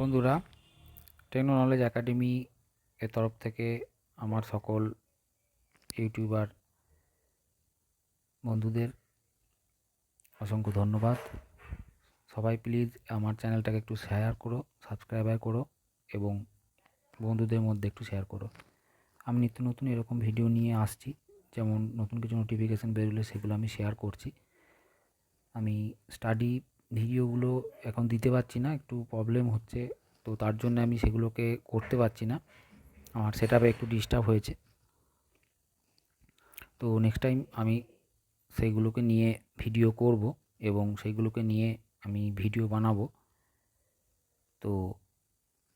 বন্ধুরা techno knowledge academy এর তরফ থেকে আমার সকল ইউটিউবার বন্ধুদের অসংখ্য ধন্যবাদ। সবাই প্লিজ আমার চ্যানেলটাকে একটু শেয়ার করো সাবস্ক্রাইবার করো এবং বন্ধুদের মধ্যে একটু শেয়ার করো। আমি নিত্য নতুন এরকম ভিডিও নিয়ে আসছি, যেমন নতুন কিছু নোটিফিকেশান বেরোলে সেগুলো আমি শেয়ার করছি। আমি স্টাডি ভিডিওগুলো এখন দিতে পারছি না, একটু প্রবলেম হচ্ছে, তো তার জন্য আমি সেগুলোকে করতে পারছি না। আমার সেট একটু ডিস্টার্ব হয়েছে। তো নেক্সট টাইম আমি সেইগুলোকে নিয়ে ভিডিও করব এবং সেইগুলোকে নিয়ে আমি ভিডিও বানাবো। তো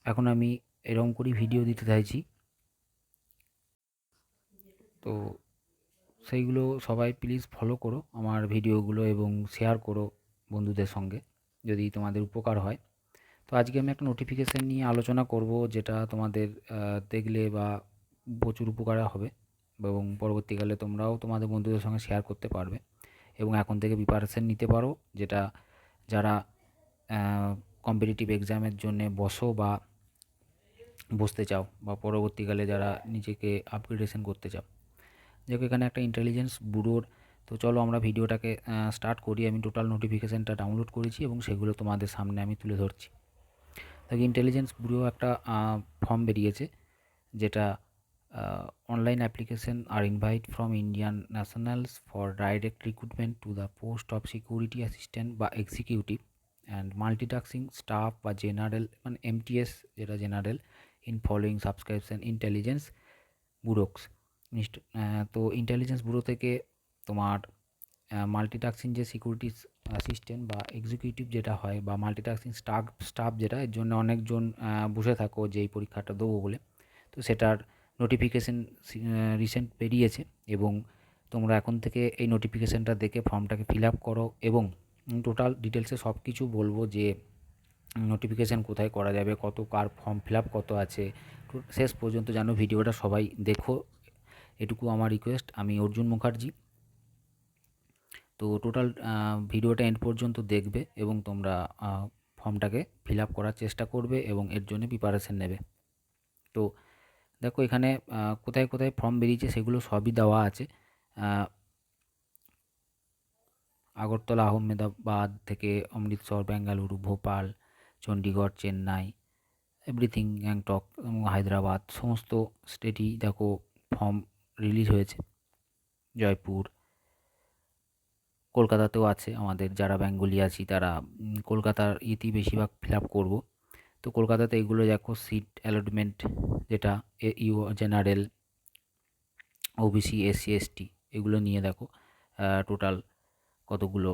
এখন আমি এরকম করেই ভিডিও দিতে চাইছি। তো সেইগুলো সবাই প্লিজ ফলো করো, আমার ভিডিওগুলো এবং শেয়ার করো। বন্ধুদের সঙ্গে যদি তোমাদের উপকার হয়। তো আজকে আমি একটা নোটিফিকেশান নিয়ে আলোচনা করব যেটা তোমাদের দেখলে বা প্রচুর উপকার হবে এবং পরবর্তীকালে তোমরাও তোমাদের বন্ধুদের সঙ্গে শেয়ার করতে পারবে এবং এখন থেকে প্রিপারেশান নিতে পারো যেটা যারা কম্পিটিটিভ এক্সামের জন্যে বসো বা বসতে চাও বা পরবর্তীকালে যারা নিজেকে আপগ্রেডেশন করতে চাও। যাক এখানে একটা ইন্টেলিজেন্স ব্যুরোর তো চলো আমরা ভিডিওটাকে স্টার্ট করি। আমি টোটাল নোটিফিকেশানটা ডাউনলোড করেছি এবং সেগুলো তোমাদের সামনে আমি তুলে ধরছি। দেখো ইন্টেলিজেন্স ব্যুরো একটা ফর্ম বেরিয়েছে, যেটা online application R invite from Indian nationals for direct recruitment to the post of security assistant বা এক্সিকিউটিভ অ্যান্ড মাল্টিটাস্কিং স্টাফ বা জেনারেল মানে এমটিএস যেটা general in following subscription Intelligence ব্যুরোক্স তো ইন্টেলিজেন্স ব্যুরো থেকে তোমার মাল্টিটাস্কিং যে সিকিউরিটি অ্যাসিস্ট্যান্ট বা executive যেটা হয় বা মাল্টিটাস্কিং স্টাফ স্টাফ যেটা, এর জন্য অনেকজন বসে থাকো যে এই পরীক্ষাটা দেবো বলে। তো সেটার নোটিফিকেশান রিসেন্ট বেরিয়েছে এবং তোমরা এখন থেকে এই নোটিফিকেশানটা দেখে ফর্মটাকে ফিল আপ করো এবং টোটাল ডিটেলসে সব কিছু বলব যে নোটিফিকেশান কোথায় করা যাবে, কত কার ফর্ম ফিল আপ কত আছে। শেষ পর্যন্ত যেন ভিডিওটা সবাই দেখো। এটুকু আমার রিকোয়েস্ট আমি অর্জুন মুখার্জি। তো টোটাল ভিডিওটা এন্ড পর্যন্ত দেখবে এবং তোমরা ফর্মটাকে ফিল আপ করার চেষ্টা করবে এবং এর জন্য প্রিপারেশান নেবে। তো দেখো এখানে কোথায় কোথায় ফর্ম বেরিয়েছে সেগুলো সবই দেওয়া আছে। আগরতলা, আহমেদাবাদ থেকে অমৃতসর, বেঙ্গালুরু, ভোপাল চণ্ডীগড় চেন্নাই এভরিথিং গ্যাংটক, এবং হায়দ্রাবাদ, সমস্ত স্টেটই দেখো ফর্ম রিলিজ হয়েছে। জয়পুর কলকাতাতেও আছে, আমাদের যারা বেঙ্গলি আছি তারা কলকাতার ইতি বেশিরভাগ ফিল আপ করব। তো কলকাতাতে এগুলো দেখো, সিট অ্যালটমেন্ট যেটা U, general, OBC, SC, ST, এগুলো নিয়ে দেখো টোটাল কতগুলো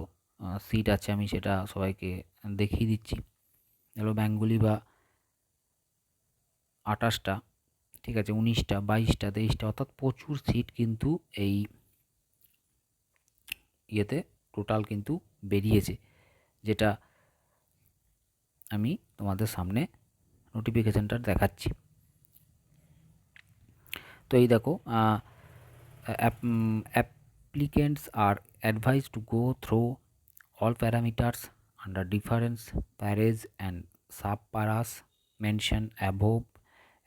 সিট আছে আমি সেটা সবাইকে দেখিয়ে দিচ্ছি। এগুলো বেঙ্গলি বা আঠাশটা, ঠিক আছে, উনিশটা, বাইশটা, তেইশটা, অর্থাৎ প্রচুর সিট কিন্তু এই ইয়েতে টোটাল কিন্তু বেরিয়েছে, যেটা আমি তোমাদের সামনে নোটিফিকেশানটা দেখাচ্ছি। তো এই দেখো applicants are advise to go through all parameters under difference paras and sub paras mention above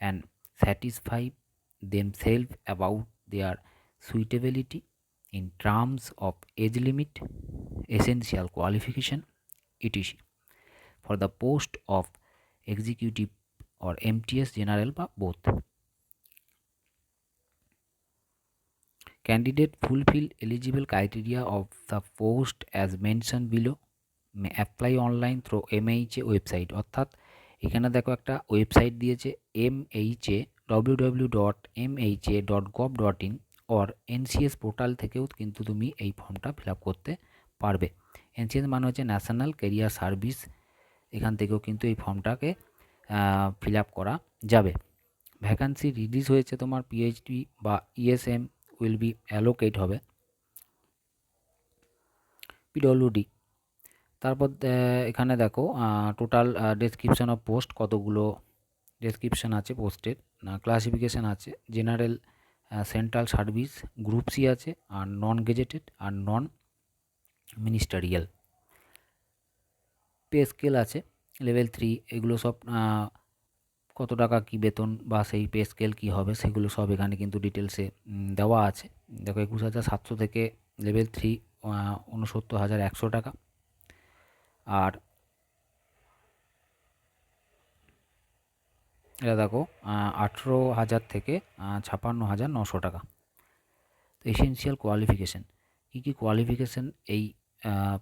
and satisfy self about their suitability in terms of age limit, essential qualification, etc. for the post of executive or MTS general বা both. Candidate fulfill eligible criteria of the post as mentioned below may apply online through MHA website অর্থাৎ এখানে দেখো একটা website দিয়েছে MHA www.mha.gov.in or NCS portal থেকেও কিন্তু তুমি এই ফর্মটা ফিল আপ করতে পারবে। এনসিএস মানে হচ্ছে ন্যাশনাল কেরিয়ার সার্ভিস এখান থেকেও কিন্তু এই ফর্মটাকে ফিল আপ করা যাবে। ভ্যাকান্সি রিলিজ হয়েছে তোমার পিএইচডি বা ইএসএম উইল বি অ্যালোকেট হবে। পিডব্লিউডি তারপর এখানে দেখো টোটাল ডেসক্রিপশন অফ পোস্ট কতগুলো ডেসক্রিপশান আছে পোস্টের ক্লাসিফিকেশান আছে general central service group C আছে আর নন গেজেটেড আর নন মিনিস্টারিয়াল পে স্কেল আছে লেভেল থ্রি এগুলো সব কত টাকা কী বেতন বা সেই পে স্কেল কী হবে সেগুলো সব এখানে কিন্তু ডিটেলসে দেওয়া আছে। দেখো একুশ হাজার সাতশো থেকে লেভেল থ্রি উনসত্তর হাজার একশো টাকা। আর এটা দেখো আঠেরো হাজার থেকে ছাপান্ন হাজার নশো টাকা। তো এসেন্সিয়াল কোয়ালিফিকেশান কী কী কোয়ালিফিকেশান এই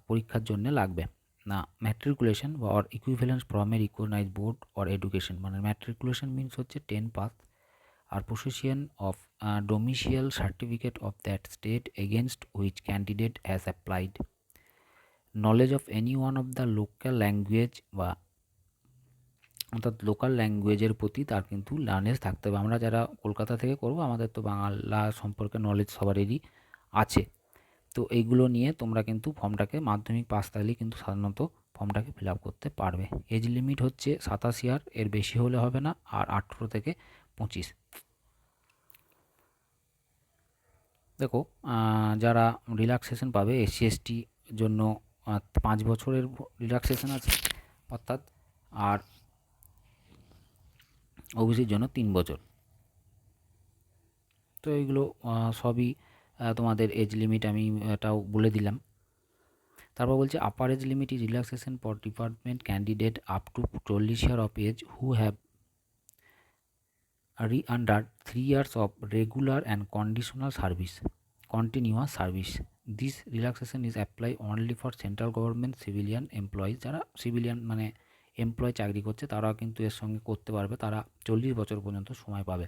পরীক্ষার জন্য লাগবে? না ম্যাট্রিকুলেশন বা or equivalence from recognise board or education মানে ম্যাট্রিকুলেশন মিনস হচ্ছে ten pass R possession of domicile certificate of that state against which candidate has applied knowledge of any one of the local language বা অর্থাৎ local ল্যাঙ্গুয়েজের প্রতি তার কিন্তু লার্নেস থাকতে হবে। আমরা যারা কলকাতা থেকে করব, আমাদের তো বাংলা সম্পর্কে নলেজ সবারই আছে। তো এইগুলো নিয়ে তোমরা কিন্তু ফর্মটাকে মাধ্যমিক পাস থাকলে কিন্তু সাধারণত ফর্মটাকে ফিল আপ করতে পারবে। এজ লিমিট হচ্ছে সাতাশি আর এর বেশি হলে হবে না, আর আঠেরো থেকে পঁচিশ। দেখো যারা রিল্যাক্সেশন পাবে এসসি এসটি জন্য পাঁচ বছরের রিল্যাক্সেশন আছে, অর্থাৎ, আর ওবিসির জন্য তিন বছর। তো এইগুলো সবই তোমাদের এজ লিমিট আমি এটাও বলে দিলাম। তারপর বলছে upper age limit is relaxation for department candidate up to চল্লিশ year of age who have রি under three years of regular and conditional service continuous service this relaxation is apply only for central government civilian employees যারা civilian মানে employ চাকরি করছে, তারাও কিন্তু এর সঙ্গে করতে পারবে, তারা চল্লিশ বছর পর্যন্ত সময় পাবে।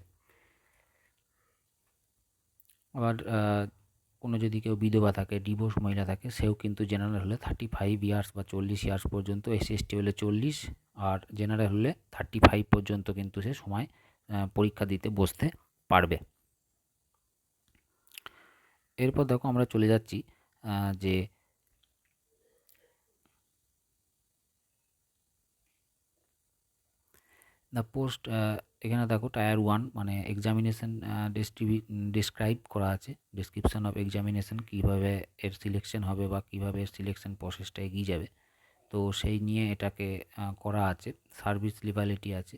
আবার কোনো যদি কেউ বিধবা থাকে ডিভোর্স মহিলা থাকে, সেও কিন্তু জেনারেল হলে থার্টি ফাইভ ইয়ার্স বা চল্লিশ ইয়ার্স পর্যন্ত এস এসটি হলে চল্লিশ, আর জেনারেল হলে থার্টি ফাইভ পর্যন্ত কিন্তু সে সময় পরীক্ষা দিতে বসতে পারবে। এরপর দেখো আমরা চলে যাচ্ছি যে দ্য পোস্ট এখানে দেখো টায়ার ওয়ান মানে এক্সামিনেশান ডিস্ট্রিবিউ ডিসক্রাইব করা আছে। ডিসক্রিপশান অফ এক্সামিনেশান কীভাবে এর সিলেকশন হবে বা কীভাবে এর সিলেকশন প্রসেসটা এগিয়ে যাবে। তো সেই নিয়ে এটাকে করা আছে। সার্ভিস লিবালিটি আছে।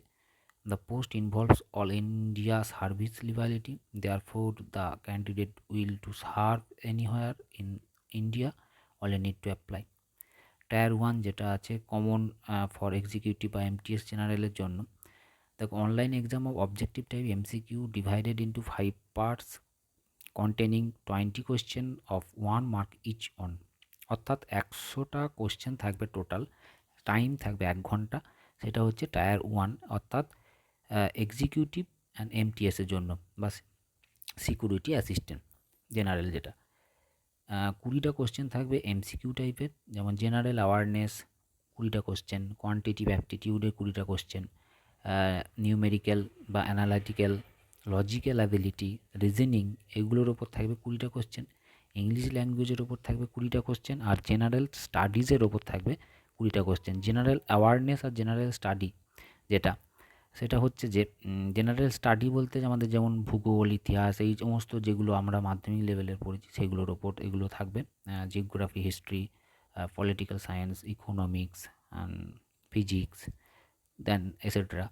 The post involves all India service liability therefore the candidate will to serve anywhere in India all a need to apply tier one যেটা আছে কমন ফর এক্সিকিউটিভ বা এমটিএস জেনারেলের জন্য। The online exam of objective type MCQ divided into five parts, containing 20 question of one mark each on অর্থাৎ একশোটা question থাকবে total time থাকবে এক ঘণ্টা, সেটা হচ্ছে টায়ার ওয়ান অর্থাৎ এক্সিকিউটিভ অ্যান্ড এমটিএসের জন্য বা সিকিউরিটি অ্যাসিস্ট্যান্ট জেনারেল যেটা। কুড়িটা কোশ্চেন থাকবে এমসিকিউ টাইপের যেমন জেনারেল অ্যাওয়ারনেস কুড়িটা কোশ্চেন কোয়ান্টিটিভ অ্যাপটিটিউডের কুড়িটা কোশ্চেন নিউমেরিক্যাল বা অ্যানালাইটিক্যাল লজিক্যাল অ্যাবিলিটি রিজনিং এগুলোর ওপর থাকবে কুড়িটা কোশ্চেন ইংলিশ ল্যাঙ্গুয়েজের ওপর থাকবে কুড়িটা কোশ্চেন আর জেনারেল স্টাডিজের ওপর থাকবে কুড়িটা কোশ্চেন জেনারেল অ্যাওয়ারনেস আর জেনারেল স্টাডি যেটা, সেটা হচ্ছে যে জেনারেল স্টাডি বলতে আমাদের যেমন ভূগোল, ইতিহাস, এই সমস্ত যেগুলো আমরা মাধ্যমিক লেভেলের পড়েছি, সেগুলোর ওপর এগুলো থাকবে। Geography history political science economics and physics then etcetera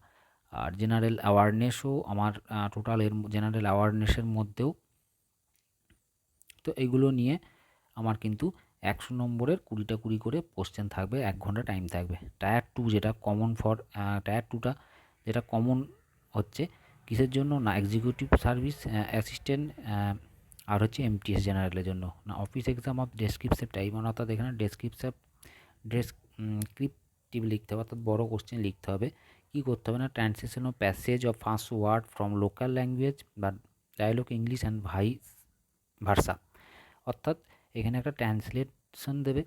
R general অ্যাওয়ারনেসও আমার টোটাল এর জেনারেল অ্যাওয়ারনেসের মধ্যেও তো এইগুলো নিয়ে আমার কিন্তু একশো নম্বরের কুড়িটা কুড়ি করে কোশ্চেন থাকবে, এক ঘণ্টা টাইম থাকবে। টায়ার টু যেটা কমন ফর টায়ার টুটা যেটা কমন হচ্ছে, কিসের জন্য? না এক্সিকিউটিভ সার্ভিস অ্যাসিস্ট্যান্ট আর হচ্ছে এমটিএস জেনারেলের জন্য। না office exam of descriptive type মানে অর্থাৎ এখানে ডেসক্রিপসেপ ডেসক্রিপ্ট টিপ লিখতে হবে, অর্থাৎ বড় কোশ্চেন লিখতে হবে। কী করতে হবে না? Translation of passage of first word from local language বা dialogue English and vice versa অর্থাৎ এখানে একটা ট্রান্সলেশন দেবে,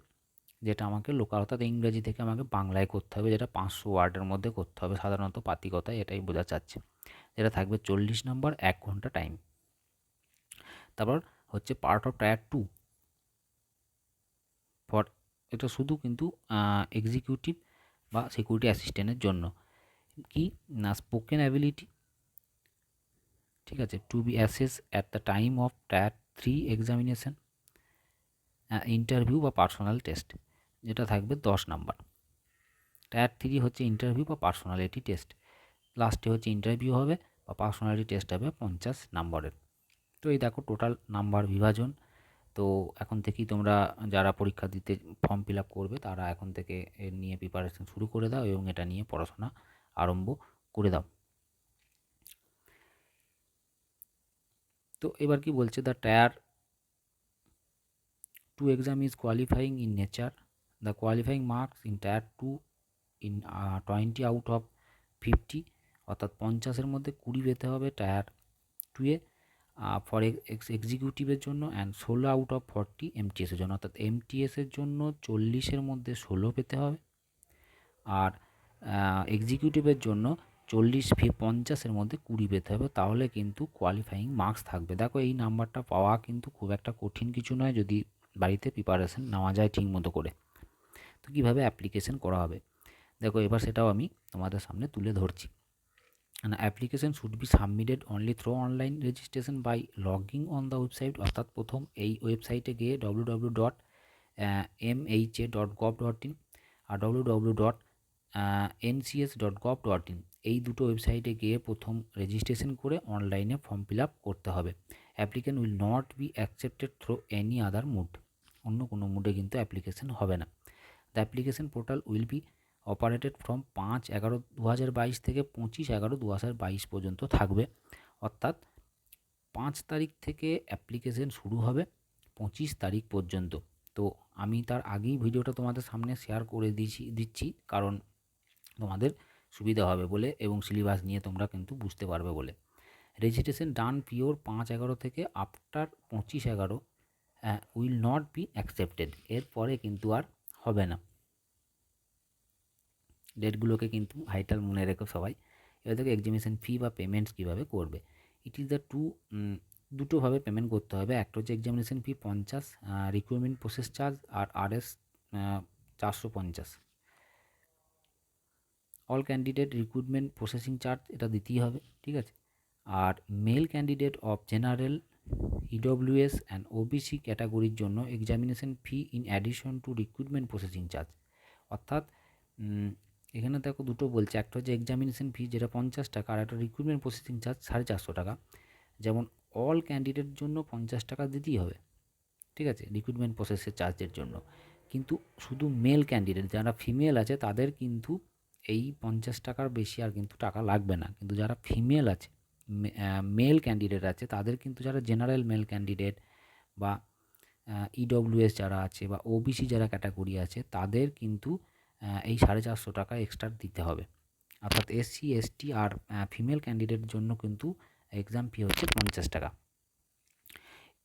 যেটা আমাকে লোকাল অর্থাৎ ইংরেজি থেকে আমাকে বাংলায় করতে হবে, যেটা পাঁচশো ওয়ার্ডের মধ্যে করতে হবে, সাধারণত পাতিকতায় এটাই বোঝা যাচ্ছে। যেটা থাকবে চল্লিশ নম্বর, এক ঘণ্টা টাইম তারপর হচ্ছে part of tier two for এটা শুধু কিন্তু এক্সিকিউটিভ বা সিকিউরিটি অ্যাসিস্ট্যান্টের জন্য। কি? না স্পোকেন অ্যাবিলিটি ঠিক আছে? To be assess at the time of tier three examination interview বা পার্সোনাল টেস্ট যেটা থাকবে দশ নাম্বার। টায়ার থ্রি হচ্ছে ইন্টারভিউ বা পার্সোনালিটি টেস্ট লাস্টে হচ্ছে ইন্টারভিউ হবে বা পার্সোনালিটি টেস্ট হবে পঞ্চাশ নাম্বারের। তো এই দেখো টোটাল নাম্বার বিভাজন। তো এখন থেকেই তোমরা যারা পরীক্ষা দিতে ফর্ম ফিল আপ করবে, তারা এখন থেকে এর নিয়ে প্রিপারেশন শুরু করে দাও এবং এটা নিয়ে পড়াশোনা আরম্ভ করে দাও। তো এবার কি বলছে? The tier two exam is qualifying in nature the qualifying marks in tier two in twenty out of fifty অর্থাৎ পঞ্চাশের মধ্যে কুড়ি পেতে হবে। টায়ার টুয়ে ফর এক্সিকিউটিভের জন্য অ্যান্ড ষোলো আউট অফ ফর্টি এমটিএসের জন্য। অর্থাৎ এমটিএসের জন্য চল্লিশের মধ্যে ষোলো পেতে হবে। আর এক্সিকিউটিভের জন্য চল্লিশ ফি, পঞ্চাশের মধ্যে কুড়ি পেতে হবে। তাহলে কিন্তু কোয়ালিফাইং মার্কস থাকবে। দেখো এই নাম্বারটা পাওয়া কিন্তু খুব একটা কঠিন কিছু নয়। যদি বাড়িতে প্রিপারেশন নেওয়া যায় ঠিক মতো করে। তো কীভাবে অ্যাপ্লিকেশন করা হবে? দেখো এবার সেটাও আমি তোমাদের সামনে তুলে ধরছি। An application should be submitted only through online registration by logging on the website. অর্থাৎ প্রথম এই ওয়েবসাইটে গিয়ে W W dot M H A dot gov dot in R W W dot NCS dot gov dot in এই দুটো ওয়েবসাইটে গিয়ে প্রথম রেজিস্ট্রেশন করে অনলাইনে ফর্ম ফিল আপ করতে হবে। Applicant will not be accepted through any other mode অন্য কোনো মুডে কিন্তু অ্যাপ্লিকেশন হবে না। The application portal will be operated from পাঁচ এগারো দু হাজার বাইশ থেকে পঁচিশ এগারো দু হাজার বাইশ পর্যন্ত থাকবে। অর্থাৎ পাঁচ তারিখ থেকে অ্যাপ্লিকেশন শুরু হবে পঁচিশ তারিখ পর্যন্ত। তো আমি তার আগেই ভিডিওটা তোমাদের সামনে শেয়ার করে দিয়েছি, দিচ্ছি, কারণ তোমাদের সুবিধা হবে বলে এবং সিলেবাস নিয়ে তোমরা কিন্তু বুঝতে পারবে বলে। রেজিস্ট্রেশন ডান পিওর পাঁচ এগারো থেকে আফটার পঁচিশ এগারো উইল নট বি অ্যাকসেপ্টেড এরপরে কিন্তু আর হবে না। ডেটগুলোকে কিন্তু ভাইটাল মনে রেখো সবাই। এবার দেখো এক্সামিনেশন ফি বা পেমেন্টস কীভাবে করবে? ইট ইজ দ্য টু দুটোভাবে পেমেন্ট করতে হবে। একটা হচ্ছে এক্সামিনেশন ফি পঞ্চাশ রিক্রুটমেন্ট প্রসেস চার্জ আর আর এস চারশো পঞ্চাশ। All candidate recruitment processing charge এটা দিতেই হবে, ঠিক আছে? আর male candidate of general EWS and OBC ক্যাটাগরির জন্য examination fee in addition to recruitment processing charge অর্থাৎ এখানে দেখো দুটো বলছে। একটা হচ্ছে এক্সামিনেশন ফি যেটা পঞ্চাশ টাকা আর একটা রিক্রুটমেন্ট প্রসেসিং চার্জ সাড়ে চারশো টাকা। যেমন অল ক্যান্ডিডেট জন্য পঞ্চাশ টাকা দিতেই হবে। ঠিক আছে? রিক্রুটমেন্ট প্রসেসের চার্জের জন্য। কিন্তু শুধু মেল ক্যান্ডিডেট যারা ফিমেল আছে, তাদের কিন্তু এই পঞ্চাশ টাকার বেশি আর কিন্তু টাকা লাগবে না। কিন্তু যারা ফিমেল আছে মেল ক্যান্ডিডেট আছে, তাদের কিন্তু যারা জেনারেল মেল ক্যান্ডিডেট বা ইডব্লিউএস যারা আছে বা ওবিসি যারা ক্যাটাগরি আছে, তাদের কিন্তু এই সাড়ে চারশো টাকা এক্সট্রা দিতে হবে। অর্থাৎ এসসি এসটি আর ফিমেল ক্যান্ডিডেট জন্য কিন্তু এক্সাম ফি হচ্ছে পঞ্চাশ টাকা।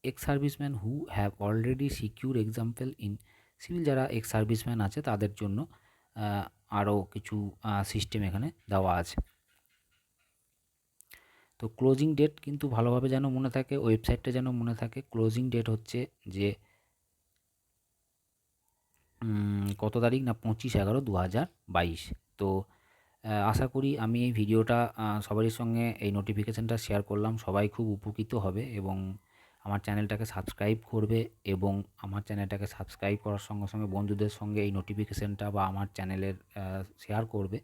Ex serviceman who have already secure example in civil যারা এক্স সার্ভিসম্যান আছে তাদের জন্য আরও কিছু সিস্টেম এখানে দেওয়া আছে। তো ক্লোজিং ডেট কিন্তু ভালোভাবে যেন মনে থাকে ওয়েবসাইটটা যেন মনে থাকে ক্লোজিং ডেট হচ্ছে যে কত তারিখ না পঁচিশ এগারো দু হাজার বাইশ। তো আশা করি আমি এই ভিডিওটা সবারই সঙ্গে এই নোটিফিকেশানটা শেয়ার করলাম। সবাই খুব উপকৃত হবে এবং আমার চ্যানেলটাকে সাবস্ক্রাইব করবে এবং আমার চ্যানেলটাকে সাবস্ক্রাইব করার সঙ্গে সঙ্গে বন্ধুদের সঙ্গে এই নোটিফিকেশানটা বা আমার চ্যানেলের শেয়ার করবে।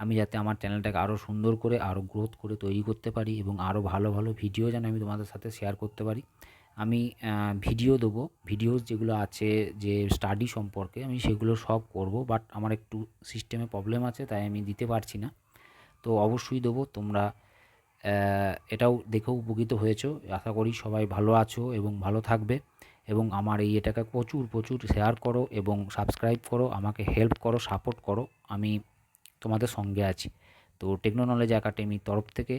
আমি যাতে আমার চ্যানেলটাকে আরও সুন্দর করে আরও গ্রোথ করে তৈরি করতে পারি এবং আরও ভালো ভালো ভিডিও যেন আমি তোমাদের সাথে শেয়ার করতে পারি। আমি ভিডিও দেবো। ভিডিওস যেগুলো আছে যে স্টাডি সম্পর্কে আমি সেগুলো সব করব বাট আমার একটু সিস্টেমে প্রবলেম আছে, তাই আমি দিতে পারছি না। তো অবশ্যই দেবো, তোমরা এটাও দেখেও উপকৃত হয়েছো। আশা করি সবাই ভালো আছো এবং ভালো থাকবে। এবং আমার এই এটাকে প্রচুর প্রচুর শেয়ার করো এবং সাবস্ক্রাইব করো, আমাকে হেল্প করো সাপোর্ট করো। আমি তোমাদের সঙ্গে আছি। তো টেকনো নলেজ একাডেমির তরফ থেকে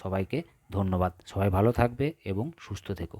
সবাইকে ধন্যবাদ। সবাই ভালো থাকবে এবং সুস্থ থেকো।